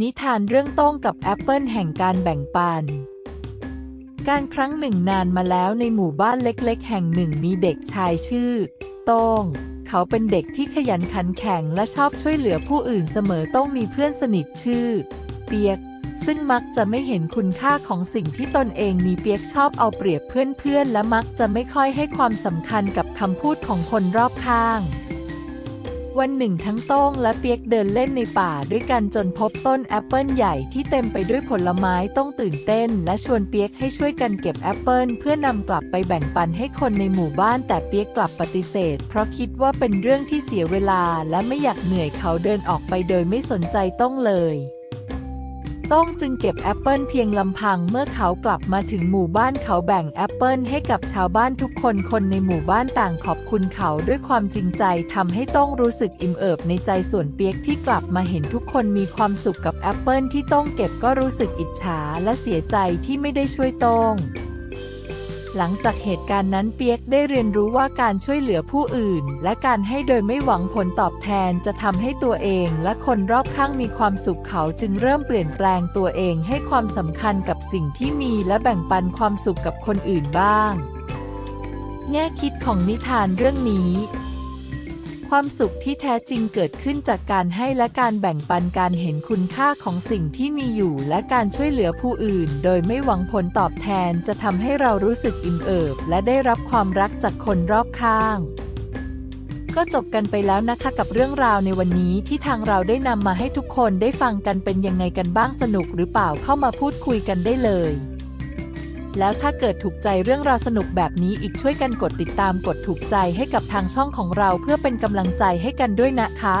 นิทานเรื่องต้งกับแอปเปิลแห่งการแบ่งปัน การครั้งหนึ่งนานมาแล้วในหมู่บ้านเล็กๆ แห่งหนึ่งมีเด็กชายชื่อต้งเขาเป็นเด็กที่ขยันขันแข็งและชอบช่วยเหลือผู้อื่นเสมอต้องมีเพื่อนสนิทชื่อ เปียก ซึ่งมักจะไม่เห็นคุณค่าของสิ่งที่ตนเองมีเปียกชอบเอาเปรียบเพื่อนๆ และมักจะไม่ค่อยให้ความสำคัญกับคำพูดของคนรอบข้าง วันหนึ่งทั้งต้องและเปียกเดินเล่นในป่าด้วยกันจนพบต้นแอปเปิลใหญ่ที่เต็มไปด้วยผลไม้ต้องตื่นเต้น และชวนเปียกให้ช่วยกันเก็บแอปเปิลเพื่อนำกลับไปแบ่งปันให้คนในหมู่บ้านแต่เปียกกลับปฏิเสธ เพราะคิดว่าเป็นเรื่องที่เสียเวลาและไม่อยากเหนื่อยเขาเดินออกไปโดยไม่สนใจต้องเลย ต้องจึงเก็บแอปเปิลเพียงลำพังเมื่อเขากลับมาถึงหมู่บ้านเขาแบ่งแอปเปิลให้กับชาวบ้านทุกคนคนในหมู่บ้านต่างขอบคุณเขาด้วยความจริงใจทำให้ต้องรู้สึกอิ่มเอิบในใจส่วนเปียกที่กลับมาเห็นทุกคนมีความสุขกับแอปเปิลที่ต้องเก็บก็รู้สึกอิจฉาและเสียใจที่ไม่ได้ช่วยต้อง หลังจากเหตุการณ์นั้นเปียกได้เรียนรู้ว่าการช่วยเหลือผู้อื่น และการให้โดยไม่หวังผลตอบแทนจะทำให้ตัวเองและคนรอบข้างมีความสุขเขาจึงเริ่มเปลี่ยนแปลงตัวเองให้ความสำคัญกับสิ่งที่มีและแบ่งปันความสุขกับคนอื่นบ้าง แง่คิดของนิทานเรื่องนี้ ความสุขที่แท้จริงเกิดขึ้นจากการให้และการแบ่งปันการเห็นคุณค่าของสิ่งที่มีอยู่ และการช่วยเหลือผู้อื่น โดยไม่หวังผลตอบแทนจะทำให้เรารู้สึกอิ่มเอิบ และได้รับความรักจากคนรอบข้าง ก็จบกันไปแล้วนะคะกับเรื่องราวในวันนี้ที่ทางเราได้นำมาให้ทุกคนได้ฟังกันเป็นยังไงกันบ้างสนุกหรือเปล่าเข้ามาพูดคุยกันได้เลย แล้วถ้าเกิดถูกใจเรื่องราวสนุกแบบนี้อีกช่วยกันกดติดตามกดถูกใจให้กับทางช่องของเราเพื่อเป็นกำลังใจให้กันด้วยนะคะ